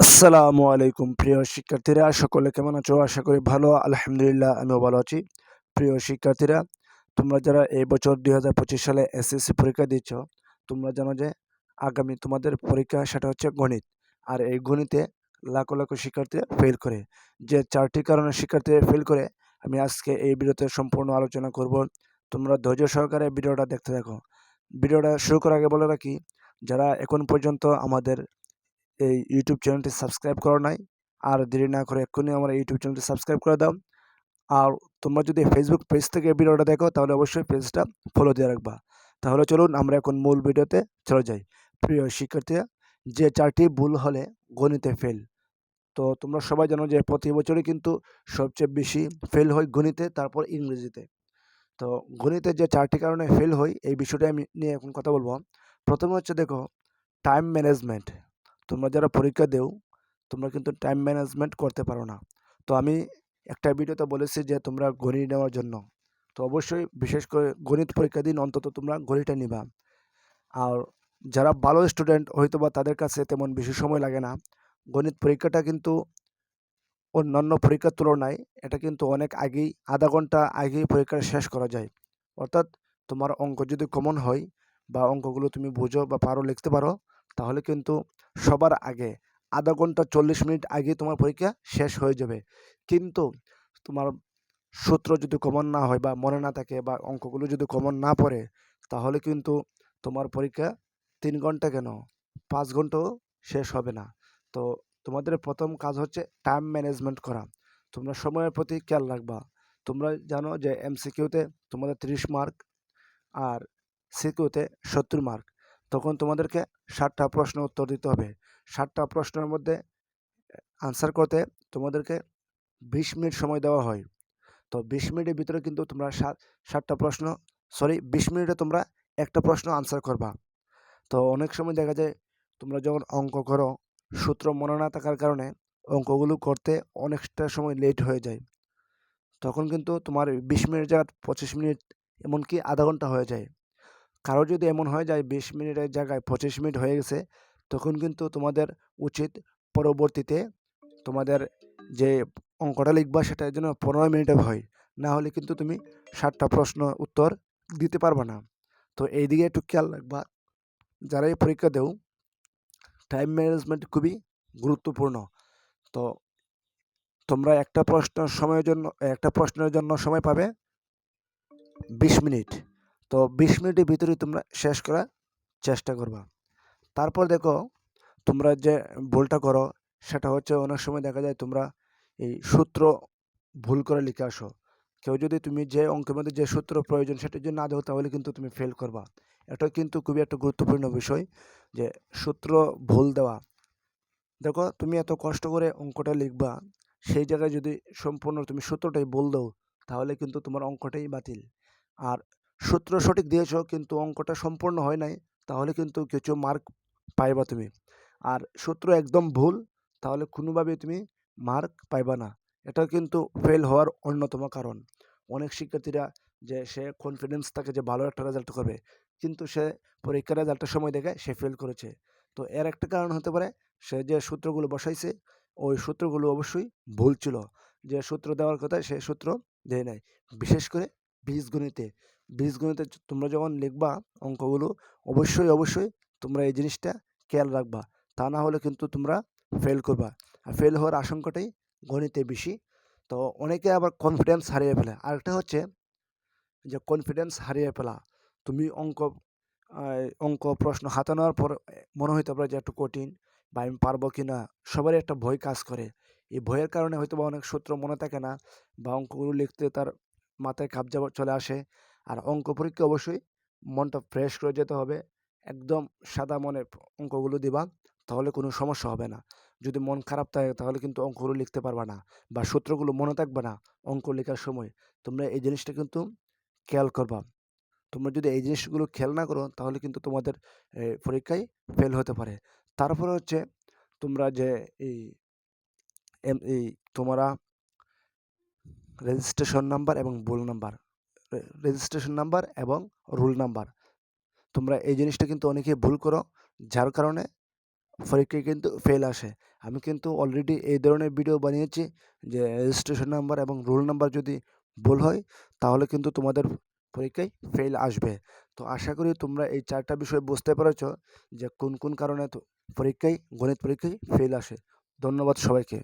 আসসালামু আলাইকুম, প্রিয় শিক্ষার্থীরা। সকলে কেমন আছো? আশা করি ভালো। আলহামদুলিল্লাহ, আমিও ভালো আছি। প্রিয় শিক্ষার্থীরা, তোমরা যারা এই বছর দুই হাজার পঁচিশ সালে এসএসসি পরীক্ষা দিচ্ছ তোমরা জানো যে আগামী তোমাদের পরীক্ষা সেটা হচ্ছে গণিত। আর এই গণিতে লাখো লাখো শিক্ষার্থীরা ফেল করে। যে চারটি কারণে শিক্ষার্থীরা ফেল করে, আমি আজকে এই ভিডিওতে সম্পূর্ণ আলোচনা করব। তোমরা ধৈর্য সহকারে ভিডিওটা দেখতে থাকো। ভিডিওটা শুরু করার আগে বলে রাখি, যারা এখন পর্যন্ত আমাদের এই ইউটিউব চ্যানেলটি সাবস্ক্রাইব করো নাই, আর দেরি না করে এক্ষুনি আমার ইউটিউব চ্যানেলটি সাবস্ক্রাইব করে দাও। আর তোমরা যদি ফেসবুক পেজ থেকে ভিডিওটা দেখো, তাহলে অবশ্যই পেজটা ফলো দিয়ে রাখবা। তাহলে চলুন আমরা এখন মূল ভিডিওতে চলে যাই। প্রিয় শিক্ষার্থীরা, যে চারটি ভুল হলে গণিতে ফেল তো তোমরা সবাই জানো যে প্রতি বছরই কিন্তু সবচেয়ে বেশি ফেল হয় গণিতে, তারপর ইংরেজিতে। তো গণিতে যে চারটি কারণে ফেল হয়, এই বিষয়টা আমি নিয়ে এখন কথা বলব। প্রথমে হচ্ছে দেখো টাইম ম্যানেজমেন্ট তোমরা যারা পরীক্ষা দেও, তোমরা কিন্তু টাইম ম্যানেজমেন্ট করতে পারো না। তো আমি একটা ভিডিওতে বলেছি যে, তোমরা গণিত নেওয়ার জন্য। তো অবশ্যই বিশেষ করে গণিত পরীক্ষা দিন, অন্তত তোমরা গণিতটা নিবা। আর যারা ভালো স্টুডেন্ট হয়তো বা তাদের কাছে তেমন বেশি সময় লাগে না। গণিত পরীক্ষাটা কিন্তু অন্যান্য পরীক্ষার তুলনায় এটা কিন্তু অনেক আগেই, আধা ঘণ্টা আগেই পরীক্ষাটা শেষ করা যায়। অর্থাৎ তোমার অঙ্ক যদি কমন হয় বা অঙ্কগুলো তুমি বুঝো বা পারো, লিখতে পারো তাহলে কিন্তু সবার আগে আধা ঘণ্টা চল্লিশ মিনিট আগে তোমার পরীক্ষা শেষ হয়ে যাবে। কিন্তু তোমার সূত্র যদি কমন না হয় বা মনে না থাকে বা অঙ্কগুলো যদি কমন না পড়ে, তাহলে কিন্তু তোমার পরীক্ষা তিন ঘণ্টা কেন? পাঁচ ঘন্টাও শেষ হবে না। তো তোমাদের প্রথম কাজ হচ্ছে টাইম ম্যানেজমেন্ট করা। তোমরা সময়ের প্রতি খেয়াল রাখবা। তোমরা জানো যে এমসিকিউতে তোমাদের তিরিশ মার্ক আর সিকিউতে সত্তর মার্ক তখন তোমাদেরকে ষাটটা প্রশ্ন উত্তর দিতে হবে। ষাটটা প্রশ্নের মধ্যে আনসার করতে তোমাদেরকে বিশ মিনিট সময় দেওয়া হয়। তো বিশ মিনিটের ভিতরে কিন্তু তোমরা ষাটটা প্রশ্ন সরি বিশ মিনিটে তোমরা একটা প্রশ্ন আনসার করবা। তো অনেক সময় দেখা যায় তোমরা যখন অঙ্ক করো, সূত্র মনে না থাকার কারণে অঙ্কগুলো করতে অনেকটা সময় লেট হয়ে যায়। তখন কিন্তু তোমার বিশ মিনিট জায়গায় পঁচিশ মিনিট এমনকি আধা ঘণ্টা হয়ে যায়। কারও যদি এমন হয় যায় বিশ মিনিটের জায়গায় পঁচিশ মিনিট হয়ে গেছে, তখন কিন্তু তোমাদের উচিত পরবর্তীতে তোমাদের যে অঙ্কটা লিখবা, সেটা যেন পনেরো মিনিটে হয়। না হলে কিন্তু তুমি ষাটটা প্রশ্ন উত্তর দিতে পারবে না। তো এই দিকে একটু খেয়াল রাখবা। যারাই পরীক্ষা দেও টাইম ম্যানেজমেন্ট খুবই গুরুত্বপূর্ণ। তো তোমরা একটা প্রশ্ন সময়ের জন্য, একটা প্রশ্নের জন্য সময় পাবে বিশ মিনিট। তো বিশ মিনিটের ভিতরে তোমরা শেষ করার চেষ্টা করবা। তারপর দেখো, তোমরা যে ভুলটা করো, সেটা হচ্ছে অনেক সময় দেখা যায় তোমরা এই সূত্র ভুল করে লিখে আসো। কেউ যদি তুমি যে অঙ্কের মধ্যে যে সূত্র প্রয়োজন সেটা যদি না দেও, তাহলে কিন্তু তুমি ফেল করবা। এটা কিন্তু খুবই একটা গুরুত্বপূর্ণ বিষয় যে সূত্র ভুল দেওয়া। দেখো, তুমি এত কষ্ট করে অঙ্কটা লিখবা, সেই জায়গায় যদি সম্পূর্ণ তুমি সূত্রটাই ভুল দাও, তাহলে কিন্তু তোমার অঙ্কটাই বাতিল। আর সূত্র সঠিক দিয়েছ, কিন্তু অঙ্কটা সম্পূর্ণ হয় নাই, তাহলে কিন্তু কিছু মার্ক পাইবা তুমি। আর সূত্র একদম ভুল, তাহলে কোনোভাবেই তুমি মার্ক পাইবা না। এটা কিন্তু ফেল হওয়ার অন্যতম কারণ। অনেক শিক্ষার্থীরা যে সে কনফিডেন্স থাকে যে ভালো একটা রেজাল্ট করবে, কিন্তু সে পরীক্ষার রেজাল্টের সময় দেখে সে ফেল করেছে। তো এর একটা কারণ হতে পারে, সে যে সূত্রগুলো বসাইছে, ওই সূত্রগুলো অবশ্যই ভুল ছিল। যে সূত্র দেওয়ার কথা সে সূত্র দেয় নাই। বিশেষ করে বীজগণিতে। বীজগণিতে তোমরা যখন লিখবা অঙ্কগুলো, অবশ্যই অবশ্যই তোমরা এই জিনিসটা খেয়াল রাখবা। তা না হলে কিন্তু তোমরা ফেল করবা। আর ফেল হওয়ার আশঙ্কাটাই গণিতে বেশি। তো অনেকে আবার কনফিডেন্স হারিয়ে ফেলে। আরেকটা হচ্ছে যে কনফিডেন্স হারিয়ে ফেলা। তুমি অঙ্ক অঙ্ক, প্রশ্ন হাতে নেওয়ার পর মনে হইতে পারে যে একটু কঠিন বা আমি পারব কি না সবারই একটা ভয় কাজ করে। এই ভয়ের কারণে হয়তো বা অনেক সূত্র মনে থাকে না বা অঙ্কগুলো লিখতে তার মাথায় কাবজা চলে আসে। আর অঙ্ক পরীক্ষা অবশ্যই মনটা ফ্রেশ করে যেতে হবে। একদম সাদা মনে অঙ্কগুলো দিবা, তাহলে কোনো সমস্যা হবে না। যদি মন খারাপ থাকে, তাহলে কিন্তু অঙ্কগুলো লিখতে পারবা না বা সূত্রগুলো মনে থাকবে না অঙ্ক লেখার সময়। তোমরা এই জিনিসটা কিন্তু খেয়াল করবা। তোমরা যদি এই জিনিসগুলো খেয়াল না করো, তাহলে কিন্তু তোমাদের পরীক্ষায় ফেল হতে পারে। তারপরে হচ্ছে তোমরা যে এই এই তোমরা রেজিস্ট্রেশন নাম্বার এবং ভুল নাম্বার রেজিস্ট্রেশন নাম্বার এবং রুল নাম্বার তোমরা এই জিনিসটা কিন্তু অনেকে ভুল করো, যার কারণে পরীক্ষায় কিন্তু ফেল আসে। আমি কিন্তু অলরেডি এই ধরনের ভিডিও বানিয়েছি যে রেজিস্ট্রেশন নাম্বার এবং রোল নাম্বার যদি ভুল হয়, তাহলে কিন্তু তোমাদের পরীক্ষায় ফেল আসবে। তো আশা করি তোমরা এই চারটা বিষয় বুঝতে পেরেছ যে কোন কোন কারণে পরীক্ষায়, গণিত পরীক্ষায় ফেল আসে। ধন্যবাদ সবাইকে।